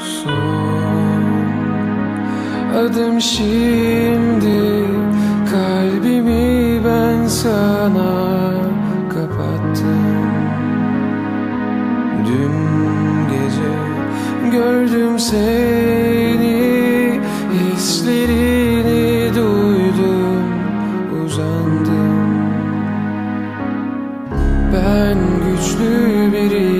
son adım şimdi Kalbimi ben sana kapattım. Dün gece gördüm seni Hislerini duydum uzandım. Ben güçlü biriydim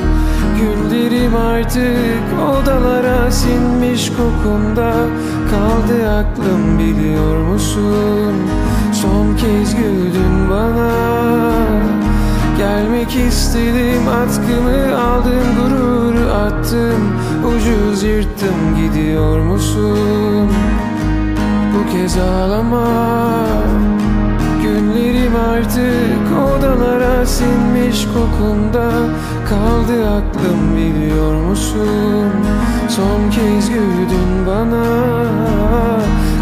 Günlerim artık odalara sinmiş kokunda Kaldı aklım biliyor musun? Son kez güldün bana. Gelmek istedim atkımı aldım gururu attım Ucuz yırttım gidiyor musun? Bu kez ağlama. Günlerim artık sinmiş kokunda Kaldı aklım biliyor musun? Son kez güldün bana.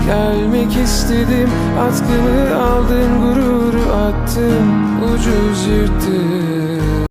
Gelmek istedim atkımı aldın gururu attım Ucuz yırttım